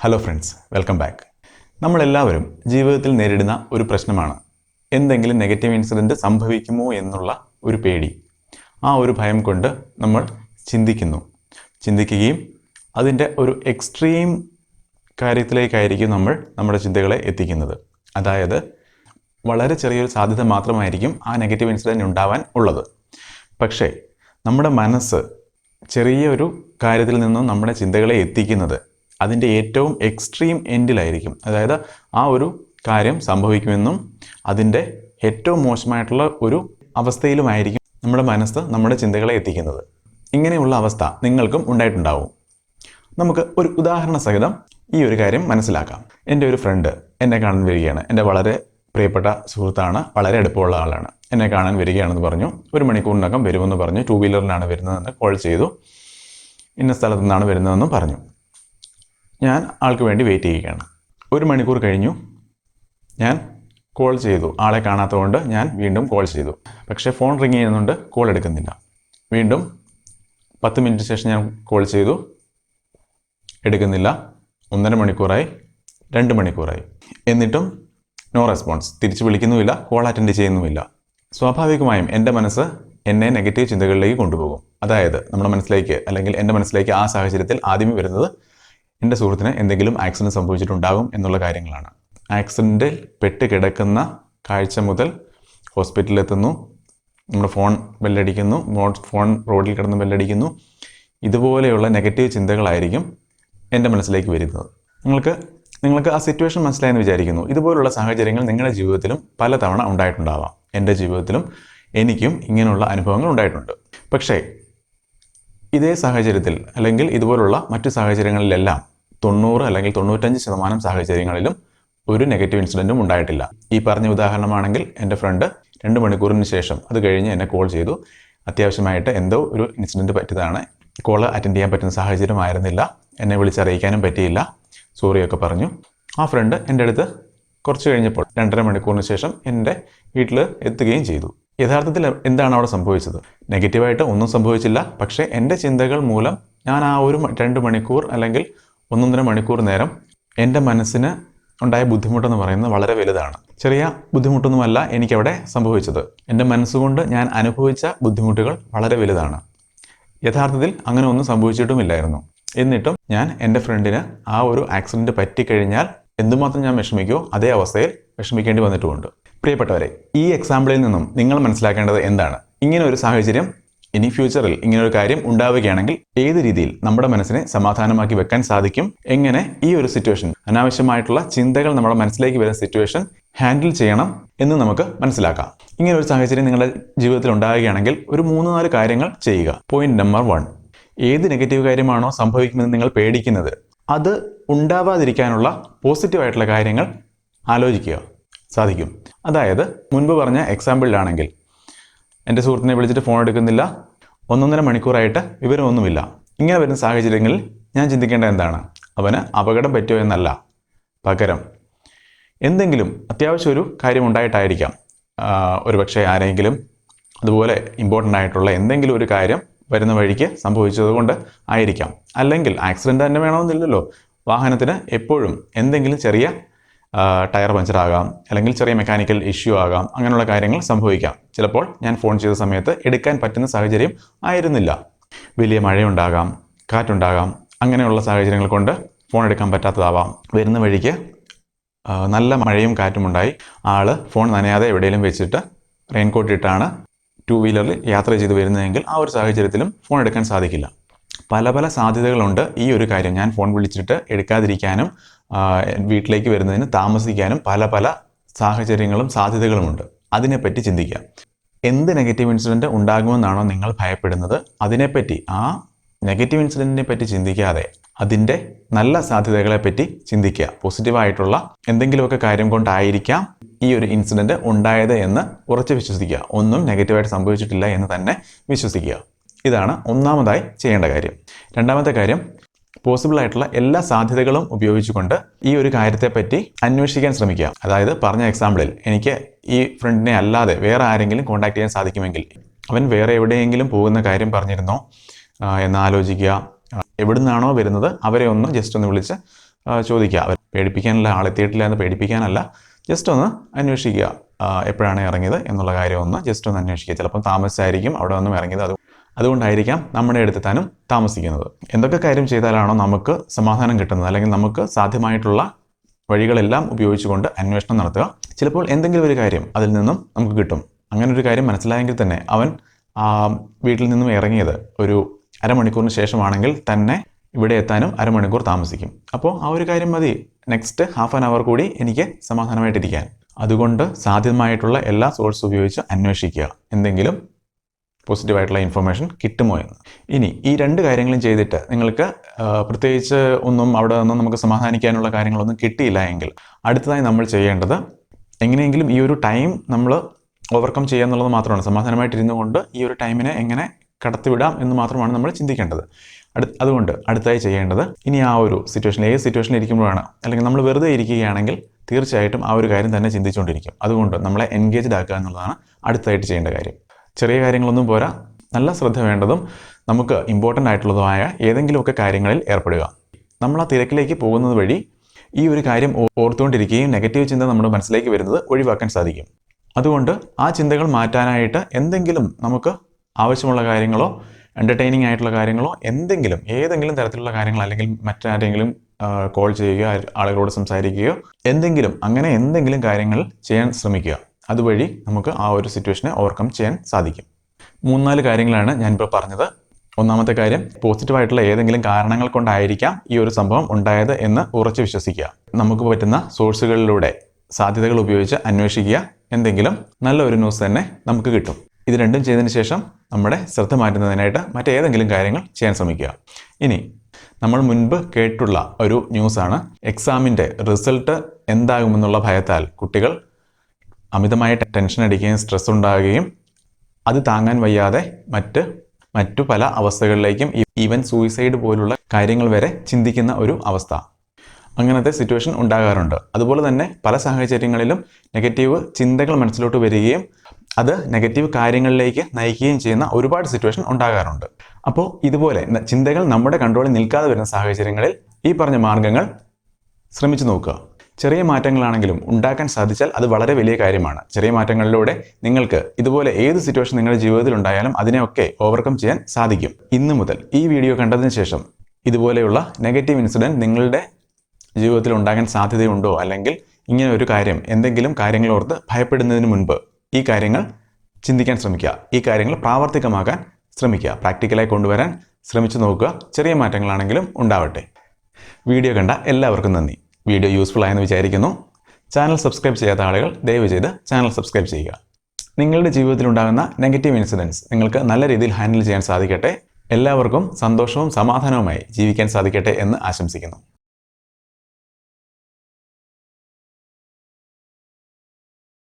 Hello friends welcome back നമ്മളെല്ലാവരും ജീവിതത്തിൽ നേരിടുന്ന ഒരു പ്രശ്നമാണ്. എന്തെങ്കിലും നെഗറ്റീവ് ഇൻസിഡന്റ് സംഭവിക്കുമോ എന്നുള്ള ഒരു പേടി. ആ ഒരു ഭയം കൊണ്ട് നമ്മൾ ചിന്തിക്കുന്നു. ചിന്തിക്കുകയും അതിന്റെ ഒരു എക്സ്ട്രീം കാര്യത്തിലേക്കായിരിക്കും നമ്മൾ നമ്മുടെ ചിന്തകളെ എത്തിക്കുന്നത്. അതായത് വളരെ ചെറിയൊരു സാധ്യത മാത്രമായിരിക്കും ആ നെഗറ്റീവ് ഇൻസിഡന്റ് ഉണ്ടാവാൻ ഉള്ളത്. പക്ഷേ നമ്മുടെ മനസ്സ് ചെറിയൊരു കാര്യത്തിൽ നിന്നും നമ്മുടെ ചിന്തകളെ എത്തിക്കുന്നത് അതിന്റെ ഏറ്റവും എക്സ്ട്രീം എൻഡിലായിരിക്കും അതായത് ആ ഒരു കാര്യം സംഭവിക്കുമെന്നും അതിന്റെ ഏറ്റവും മോശമായിട്ടുള്ള ഒരു അവസ്ഥയിലുമായിരിക്കും നമ്മുടെ മനസ്സ് നമ്മുടെ ചിന്തകളെ എത്തിക്കുന്നത്. ഇങ്ങനെയുള്ള അവസ്ഥ നിങ്ങൾക്കും ഉണ്ടായിട്ടുണ്ടാവും. നമുക്ക് ഒരു ഉദാഹരണ സഹിതം ഈ ഒരു കാര്യം മനസ്സിലാക്കാം. എന്റെ ഒരു ഫ്രണ്ട് എന്നെ കാണാൻ വരികയാണ്. എന്റെ വളരെ പ്രിയപ്പെട്ട സുഹൃത്താണ് വളരെ അടുപ്പമുള്ള ആളാണ്. എന്നെ കാണാൻ വരികയാണെന്ന് പറഞ്ഞു. ഒരു മണിക്കൂറിനകം വരുമെന്ന് പറഞ്ഞു. ടു വീലറിലാണ് വരുന്നതെന്ന് കോൾ ചെയ്തു. ഇന്ന സ്ഥലത്തു നിന്നാണ് വരുന്നതെന്നും പറഞ്ഞു. ഞാൻ ആൾക്ക് വേണ്ടി വെയിറ്റ് ചെയ്യുകയാണ്. ഒരു മണിക്കൂർ കഴിഞ്ഞു. ഞാൻ കോൾ ചെയ്തു. ആളെ കാണാത്തതുകൊണ്ട് ഞാൻ വീണ്ടും കോൾ ചെയ്തു. പക്ഷേ ഫോൺ റിങ് ചെയ്യുന്നുണ്ട് കോൾ എടുക്കുന്നില്ല. വീണ്ടും പത്ത് മിനിറ്റ് ശേഷം ഞാൻ കോൾ ചെയ്തു. എടുക്കുന്നില്ല. ഒന്നര മണിക്കൂറായി. രണ്ട് മണിക്കൂറായി. എന്നിട്ടും നോ റെസ്പോൺസ് തിരിച്ച് വിളിക്കുന്നുമില്ല. Call attend ചെയ്യുന്നുമില്ല. സ്വാഭാവികമായും എന്റെ മനസ്സ് എന്നെ നെഗറ്റീവ് ചിന്തകളിലേക്ക് കൊണ്ടുപോകും. അതായത് നമ്മുടെ മനസ്സിലേക്ക് അല്ലെങ്കിൽ എന്റെ മനസ്സിലേക്ക് ആ സാഹചര്യത്തിൽ ആദ്യമേ വരുന്നത് എന്റെ സുഹൃത്തിന് എന്തെങ്കിലും ആക്സിഡന്റ് സംഭവിച്ചിട്ടുണ്ടാകും എന്നുള്ള കാര്യങ്ങളാണ്. ആക്സിഡന്റിൽ പെട്ട് കിടക്കുന്ന കാഴ്ച മുതൽ ഹോസ്പിറ്റലിലെത്തുന്നു നമ്മുടെ ഫോൺ ബെല്ലടിക്കുന്നു ഫോൺ റോഡിൽ കിടന്ന് ബെല്ലടിക്കുന്നു ഇതുപോലെയുള്ള നെഗറ്റീവ് ചിന്തകളായിരിക്കും എന്റെ മനസ്സിലേക്ക് വരുന്നത്. നിങ്ങൾക്ക് നിങ്ങൾക്ക് ആ സിറ്റുവേഷൻ മനസ്സിലായെന്ന് വിചാരിക്കുന്നു. ഇതുപോലുള്ള സാഹചര്യങ്ങൾ നിങ്ങളുടെ ജീവിതത്തിലും പലതവണ ഉണ്ടായിട്ടുണ്ടാവാം. എന്റെ ജീവിതത്തിലും എനിക്കും ഇങ്ങനെയുള്ള അനുഭവങ്ങൾ ഉണ്ടായിട്ടുണ്ട്. പക്ഷേ ഇതേ സാഹചര്യത്തിൽ അല്ലെങ്കിൽ ഇതുപോലുള്ള മറ്റു സാഹചര്യങ്ങളിലെല്ലാം തൊണ്ണൂറ് അല്ലെങ്കിൽ തൊണ്ണൂറ്റഞ്ച് ശതമാനം സാഹചര്യങ്ങളിലും ഒരു നെഗറ്റീവ് ഇൻസിഡന്റും ഉണ്ടായിട്ടില്ല. ഈ പറഞ്ഞ ഉദാഹരണമാണെങ്കിൽ എന്റെ ഫ്രണ്ട് രണ്ട് മണിക്കൂറിന് ശേഷം അത് കഴിഞ്ഞ് എന്നെ കോൾ ചെയ്തു. അത്യാവശ്യമായിട്ട് എന്തോ ഒരു ഇൻസിഡന്റ് പറ്റിയതാണ്. കോൾ അറ്റൻഡ് ചെയ്യാൻ പറ്റുന്ന സാഹചര്യമായിരുന്നില്ല. എന്നെ വിളിച്ചറിയിക്കാനും പറ്റിയില്ല. സോറിയൊക്കെ പറഞ്ഞു. ആ ഫ്രണ്ട് എന്റെ അടുത്ത് കുറച്ച് കഴിഞ്ഞപ്പോൾ രണ്ടര മണിക്കൂറിന് ശേഷം എന്റെ വീട്ടിൽ എത്തുകയും ചെയ്തു. യഥാർത്ഥത്തിൽ എന്താണ് അവിടെ സംഭവിച്ചത്? നെഗറ്റീവായിട്ട് ഒന്നും സംഭവിച്ചില്ല. പക്ഷേ എന്റെ ചിന്തകൾ മൂലം ഞാൻ ആ ഒരു രണ്ട് മണിക്കൂർ അല്ലെങ്കിൽ ഒന്നൊന്നര മണിക്കൂർ നേരം എന്റെ മനസ്സിന് ഉണ്ടായ ബുദ്ധിമുട്ടെന്ന് പറയുന്നത് വളരെ വലുതാണ്. ചെറിയ ബുദ്ധിമുട്ടൊന്നുമല്ല എനിക്കവിടെ സംഭവിച്ചത്. എന്റെ മനസ്സുകൊണ്ട് ഞാൻ അനുഭവിച്ച ബുദ്ധിമുട്ടുകൾ വളരെ വലുതാണ്. യഥാർത്ഥത്തിൽ അങ്ങനെ ഒന്നും സംഭവിച്ചിട്ടുമില്ലായിരുന്നു. എന്നിട്ടും ഞാൻ എന്റെ ഫ്രണ്ടിന് ആ ഒരു ആക്സിഡന്റ് പറ്റിക്കഴിഞ്ഞാൽ എന്തുമാത്രം ഞാൻ വിഷമിക്കുമോ അതേ അവസ്ഥയിൽ വിഷമിക്കേണ്ടി വന്നിട്ടുമുണ്ട്. പ്രിയപ്പെട്ടവരെ ഈ എക്സാമ്പിളിൽ നിന്നും നിങ്ങൾ മനസ്സിലാക്കേണ്ടത് എന്താണ്? ഇങ്ങനെ ഒരു സാഹചര്യം ഇനി ഫ്യൂച്ചറിൽ ഇങ്ങനെ ഒരു കാര്യം ഉണ്ടാവുകയാണെങ്കിൽ ഏത് രീതിയിൽ നമ്മുടെ മനസ്സിനെ സമാധാനമാക്കി വെക്കാൻ സാധിക്കും? എങ്ങനെ ഈ ഒരു സിറ്റുവേഷൻ അനാവശ്യമായിട്ടുള്ള ചിന്തകൾ നമ്മുടെ മനസ്സിലേക്ക് വരുന്ന സിറ്റുവേഷൻ ഹാൻഡിൽ ചെയ്യണം എന്ന് നമുക്ക് മനസ്സിലാക്കാം. ഇങ്ങനെ ഒരു സാഹചര്യം നിങ്ങളുടെ ജീവിതത്തിൽ ഉണ്ടാവുകയാണെങ്കിൽ ഒരു മൂന്ന് നാല് കാര്യങ്ങൾ ചെയ്യുക. പോയിന്റ് നമ്പർ വൺ ഏത് നെഗറ്റീവ് കാര്യമാണോ സംഭവിക്കുമെന്ന് നിങ്ങൾ പേടിക്കുന്നത്? അത് ഉണ്ടാവാതിരിക്കാനുള്ള പോസിറ്റീവായിട്ടുള്ള കാര്യങ്ങൾ ആലോചിക്കുക. സാധിക്കും. അതായത് മുൻപ് പറഞ്ഞ എക്സാമ്പിളിലാണെങ്കിൽ എന്റെ സുഹൃത്തിനെ വിളിച്ചിട്ട് ഫോൺ എടുക്കുന്നില്ല. ഒന്നൊന്നര മണിക്കൂറായിട്ട് വിവരമൊന്നുമില്ല. ഇങ്ങനെ വരുന്ന സാഹചര്യങ്ങളിൽ ഞാൻ ചിന്തിക്കേണ്ട എന്താണ്? അവന് അപകടം പറ്റുമോ എന്നല്ല. പകരം എന്തെങ്കിലും അത്യാവശ്യം ഒരു കാര്യം ഉണ്ടായിട്ടായിരിക്കാം. ഒരുപക്ഷെ ആരെങ്കിലും അതുപോലെ ഇമ്പോർട്ടന്റ് ആയിട്ടുള്ള എന്തെങ്കിലും ഒരു കാര്യം വരുന്ന വഴിക്ക് സംഭവിച്ചതുകൊണ്ട് ആയിരിക്കാം. അല്ലെങ്കിൽ ആക്സിഡന്റ് തന്നെ വേണമെന്നില്ലല്ലോ. വാഹനത്തിന് എപ്പോഴും എന്തെങ്കിലും ചെറിയ ടയർ പഞ്ചറാകാം അല്ലെങ്കിൽ ചെറിയ മെക്കാനിക്കൽ ഇഷ്യൂ ആകാം അങ്ങനെയുള്ള കാര്യങ്ങൾ സംഭവിക്കാം. ചിലപ്പോൾ ഞാൻ ഫോൺ ചെയ്ത സമയത്ത് എടുക്കാൻ പറ്റുന്ന സാഹചര്യം ആയിരുന്നില്ല. വലിയ മഴയുണ്ടാകാം കാറ്റുണ്ടാകാം അങ്ങനെയുള്ള സാഹചര്യങ്ങൾ കൊണ്ട് ഫോൺ എടുക്കാൻ പറ്റാത്തതാവാം. വരുന്ന വഴിക്ക് നല്ല മഴയും കാറ്റും ഉണ്ടായി. ആൾ ഫോൺ നനയാതെ എവിടെയെങ്കിലും വെച്ചിട്ട് റെയിൻകോട്ട് ഇട്ടാണ് ടു വീലറിൽ യാത്ര ചെയ്ത് വരുന്നതെങ്കിൽ ആ ഒരു സാഹചര്യത്തിലും ഫോൺ എടുക്കാൻ സാധിക്കില്ല. പല പല സാധ്യതകളുണ്ട് ഈ ഒരു കാര്യം. ഞാൻ ഫോൺ വിളിച്ചിട്ട് എടുക്കാതിരിക്കാനും വീട്ടിലേക്ക് വരുന്നതിന് താമസിക്കാനും പല പല സാഹചര്യങ്ങളും സാധ്യതകളുമുണ്ട്. അതിനെപ്പറ്റി ചിന്തിക്കുക എന്ത് നെഗറ്റീവ് ഇൻസിഡന്റ് ഉണ്ടാകുമെന്നാണോ നിങ്ങൾ ഭയപ്പെടുന്നത്? അതിനെപ്പറ്റി ആ നെഗറ്റീവ് ഇൻസിഡന്റിനെ പറ്റി ചിന്തിക്കാതെ അതിന്റെ നല്ല സാധ്യതകളെപ്പറ്റി ചിന്തിക്കുക. പോസിറ്റീവായിട്ടുള്ള എന്തെങ്കിലുമൊക്കെ കാര്യം കൊണ്ടായിരിക്കാം ഈ ഒരു ഇൻസിഡന്റ് ഉണ്ടായത് എന്ന് ഉറച്ചു വിശ്വസിക്കുക. ഒന്നും നെഗറ്റീവായിട്ട് സംഭവിച്ചിട്ടില്ല എന്ന് തന്നെ വിശ്വസിക്കുക. ഇതാണ് ഒന്നാമതായി ചെയ്യേണ്ട കാര്യം. രണ്ടാമത്തെ കാര്യം പോസിബിൾ ആയിട്ടുള്ള എല്ലാ സാധ്യതകളും ഉപയോഗിച്ചുകൊണ്ട് ഈ ഒരു കാര്യത്തെപ്പറ്റി അന്വേഷിക്കാൻ ശ്രമിക്കുക. അതായത് പറഞ്ഞ എക്സാമ്പിളിൽ എനിക്ക് ഈ ഫ്രണ്ടിനെ അല്ലാതെ വേറെ ആരെങ്കിലും കോണ്ടാക്ട് ചെയ്യാൻ സാധിക്കുമെങ്കിൽ അവൻ വേറെ എവിടെയെങ്കിലും പോകുന്ന കാര്യം പറഞ്ഞിരുന്നോ എന്ന് ആലോചിക്കുക. എവിടുന്നാണോ വരുന്നത് അവരെ ഒന്ന് ജസ്റ്റ് ഒന്ന് വിളിച്ച് ചോദിക്കുക. അവർ പേടിപ്പിക്കാനല്ല ആളെത്തിയിട്ടില്ല എന്ന് പേടിപ്പിക്കാനല്ല ജസ്റ്റ് ഒന്ന് അന്വേഷിക്കുക. എപ്പോഴാണ് ഇറങ്ങിയത് എന്നുള്ള കാര്യം ഒന്ന് ജസ്റ്റ് ഒന്ന് അന്വേഷിക്കുക. ചിലപ്പം താമസിച്ചായിരിക്കും അവിടെ ഒന്നും ഇറങ്ങിയത്. അത് അതുകൊണ്ടായിരിക്കാം നമ്മുടെ അടുത്തെത്താനും താമസിക്കുന്നത്. എന്തൊക്കെ കാര്യം ചെയ്താലാണോ നമുക്ക് സമാധാനം കിട്ടുന്നത്? അല്ലെങ്കിൽ നമുക്ക് സാധ്യമായിട്ടുള്ള വഴികളെല്ലാം ഉപയോഗിച്ചുകൊണ്ട് അന്വേഷണം നടത്തുക. ചിലപ്പോൾ എന്തെങ്കിലും ഒരു കാര്യം അതിൽ നിന്നും നമുക്ക് കിട്ടും. അങ്ങനെ ഒരു കാര്യം മനസ്സിലായെങ്കിൽ തന്നെ അവൻ വീട്ടിൽ നിന്നും ഇറങ്ങിയത് ഒരു അരമണിക്കൂറിന് ശേഷമാണെങ്കിൽ തന്നെ ഇവിടെ എത്താനും അരമണിക്കൂർ താമസിക്കും. അപ്പോൾ ആ ഒരു കാര്യം മതി. നെക്സ്റ്റ് ഹാഫ് ആൻ അവർ കൂടി എനിക്ക് സമാധാനമായിട്ടിരിക്കാൻ. അതുകൊണ്ട് സാധ്യമായിട്ടുള്ള എല്ലാ സോഴ്സ് ഉപയോഗിച്ച് അന്വേഷിക്കുക. എന്തെങ്കിലും പോസിറ്റീവായിട്ടുള്ള ഇൻഫർമേഷൻ കിട്ടുമോ എന്ന്. ഇനി ഈ രണ്ട് കാര്യങ്ങളും ചെയ്തിട്ട് നിങ്ങൾക്ക് പ്രത്യേകിച്ച് ഒന്നും അവിടെ നിന്ന് നമുക്ക് സമാധാനിക്കാനുള്ള കാര്യങ്ങളൊന്നും കിട്ടിയില്ല എങ്കിൽ അടുത്തതായി നമ്മൾ ചെയ്യേണ്ടത് എങ്ങനെയെങ്കിലും ഈ ഒരു ടൈം നമ്മൾ ഓവർകം ചെയ്യുക എന്നുള്ളത് മാത്രമാണ്. സമാധാനമായിട്ടിരുന്നു കൊണ്ട് ഈ ഒരു ടൈമിനെ എങ്ങനെ കടത്തിവിടാം എന്ന് മാത്രമാണ് നമ്മൾ ചിന്തിക്കേണ്ടത്. അടുത്ത് അതുകൊണ്ട് അടുത്തായി ചെയ്യേണ്ടത് ഇനി ആ ഒരു സിറ്റുവേഷൻ ഏത് സിറ്റുവേഷനിൽ ഇരിക്കുമ്പോഴാണ് അല്ലെങ്കിൽ നമ്മൾ വെറുതെ ഇരിക്കുകയാണെങ്കിൽ തീർച്ചയായിട്ടും ആ ഒരു കാര്യം തന്നെ ചിന്തിച്ചുകൊണ്ടിരിക്കും. അതുകൊണ്ട് നമ്മളെ എൻഗേജ്ഡ് ആക്കുക എന്നുള്ളതാണ് അടുത്തായിട്ട് ചെയ്യേണ്ട കാര്യം. ചെറിയ കാര്യങ്ങളൊന്നും പോരാ. നല്ല ശ്രദ്ധ വേണ്ടതും നമുക്ക് ഇമ്പോർട്ടന്റ് ആയിട്ടുള്ളതുമായ ഏതെങ്കിലുമൊക്കെ കാര്യങ്ങളിൽ ഏർപ്പെടുക. നമ്മൾ ആ തിരക്കിലേക്ക് പോകുന്നത് വഴി ഈ ഒരു കാര്യം ഓർത്തുകൊണ്ടിരിക്കുകയും നെഗറ്റീവ് ചിന്ത നമ്മുടെ മനസ്സിലേക്ക് വരുന്നത് ഒഴിവാക്കാൻ സാധിക്കും. അതുകൊണ്ട് ആ ചിന്തകൾ മാറ്റാനായിട്ട് എന്തെങ്കിലും നമുക്ക് ആവശ്യമുള്ള കാര്യങ്ങളോ എന്റർടൈനിങ് ആയിട്ടുള്ള കാര്യങ്ങളോ എന്തെങ്കിലും ഏതെങ്കിലും തരത്തിലുള്ള കാര്യങ്ങൾ അല്ലെങ്കിൽ മറ്റാരെങ്കിലും കോൾ ചെയ്യുകയോ ആളുകളോട് സംസാരിക്കുകയോ എന്തെങ്കിലും അങ്ങനെ എന്തെങ്കിലും കാര്യങ്ങൾ ചെയ്യാൻ ശ്രമിക്കുക. അതുവഴി നമുക്ക് ആ ഒരു സിറ്റുവേഷനെ ഓവർകം ചെയ്യാൻ സാധിക്കും. മൂന്നാൽ കാര്യങ്ങളാണ് ഞാനിപ്പോൾ പറഞ്ഞത്. ഒന്നാമത്തെ കാര്യം പോസിറ്റീവായിട്ടുള്ള ഏതെങ്കിലും കാരണങ്ങൾ കൊണ്ടായിരിക്കാം ഈ ഒരു സംഭവം ഉണ്ടായത് എന്ന് ഉറച്ചു വിശ്വസിക്കുക. നമുക്ക് പറ്റുന്ന സോഴ്സുകളിലൂടെ സാധ്യതകൾ ഉപയോഗിച്ച് അന്വേഷിക്കുക. എന്തെങ്കിലും നല്ല ഒരു ന്യൂസ് തന്നെ നമുക്ക് കിട്ടും. ഇത് രണ്ടും ചെയ്തതിന് ശേഷം നമ്മുടെ ശ്രദ്ധ മാറ്റുന്നതിനായിട്ട് മറ്റേതെങ്കിലും കാര്യങ്ങൾ ചെയ്യാൻ ശ്രമിക്കുക. ഇനി നമ്മൾ മുൻപ് കേട്ടുള്ള ഒരു ന്യൂസാണ് എക്സാമിന്റെ റിസൾട്ട് എന്താകുമെന്നുള്ള ഭയത്താൽ കുട്ടികൾ അമിതമായ ടെൻഷൻ അടിക്കുകയും സ്ട്രെസ് ഉണ്ടാകുകയും അത് താങ്ങാൻ വയ്യാതെ മറ്റ് മറ്റു പല അവസ്ഥകളിലേക്കും ഈവൻ സൂയിസൈഡ് പോലുള്ള കാര്യങ്ങൾ വരെ ചിന്തിക്കുന്ന ഒരു അവസ്ഥ. അങ്ങനത്തെ സിറ്റുവേഷൻ ഉണ്ടാകാറുണ്ട്. അതുപോലെ തന്നെ പല സാഹചര്യങ്ങളിലും നെഗറ്റീവ് ചിന്തകൾ മനസ്സിലോട്ട് വരികയും അത് നെഗറ്റീവ് കാര്യങ്ങളിലേക്ക് നയിക്കുകയും ചെയ്യുന്ന ഒരുപാട് സിറ്റുവേഷൻ ഉണ്ടാകാറുണ്ട്. അപ്പോൾ ഇതുപോലെ ചിന്തകൾ നമ്മുടെ കൺട്രോളിൽ നിൽക്കാതെ വരുന്ന സാഹചര്യങ്ങളിൽ ഈ പറഞ്ഞ മാർഗങ്ങൾ ശ്രമിച്ചു നോക്കുക. ചെറിയ മാറ്റങ്ങളാണെങ്കിലും ഉണ്ടാക്കാൻ സാധിച്ചാൽ അത് വളരെ വലിയ കാര്യമാണ്. ചെറിയ മാറ്റങ്ങളിലൂടെ നിങ്ങൾക്ക് ഇതുപോലെ ഏത് സിറ്റുവേഷൻ നിങ്ങളുടെ ജീവിതത്തിൽ ഉണ്ടായാലും അതിനെയൊക്കെ ഓവർകം ചെയ്യാൻ സാധിക്കും. ഇന്ന് മുതൽ ഈ വീഡിയോ കണ്ടതിന് ശേഷം ഇതുപോലെയുള്ള നെഗറ്റീവ് ഇൻസിഡന്റ് നിങ്ങളുടെ ജീവിതത്തിൽ ഉണ്ടാകാൻ സാധ്യതയുണ്ടോ? അല്ലെങ്കിൽ ഇങ്ങനെ ഒരു കാര്യം എന്തെങ്കിലും കാര്യങ്ങൾ ഓർത്ത് ഭയപ്പെടുന്നതിന് മുൻപ് ഈ കാര്യങ്ങൾ ചിന്തിക്കാൻ ശ്രമിക്കുക. ഈ കാര്യങ്ങൾ പ്രാവർത്തികമാക്കാൻ ശ്രമിക്കുക. പ്രാക്ടിക്കലായി കൊണ്ടുവരാൻ ശ്രമിച്ചു നോക്കുക. ചെറിയ മാറ്റങ്ങളാണെങ്കിലും ഉണ്ടാവട്ടെ. വീഡിയോ കണ്ട എല്ലാവർക്കും നന്ദി. വീഡിയോ യൂസ്ഫുൾ ആയെന്ന് വിചാരിക്കുന്നു. ചാനൽ സബ്സ്ക്രൈബ് ചെയ്യാത്ത ആളുകൾ ദയവ് ചെയ്ത് ചാനൽ സബ്സ്ക്രൈബ് ചെയ്യുക. നിങ്ങളുടെ ജീവിതത്തിൽ ഉണ്ടാകുന്ന നെഗറ്റീവ് ഇൻസിഡൻസ് നിങ്ങൾക്ക് നല്ല രീതിയിൽ ഹാൻഡിൽ ചെയ്യാൻ സാധിക്കട്ടെ. എല്ലാവർക്കും സന്തോഷവും സമാധാനവുമായി ജീവിക്കാൻ സാധിക്കട്ടെ എന്ന് ആശംസിക്കുന്നു.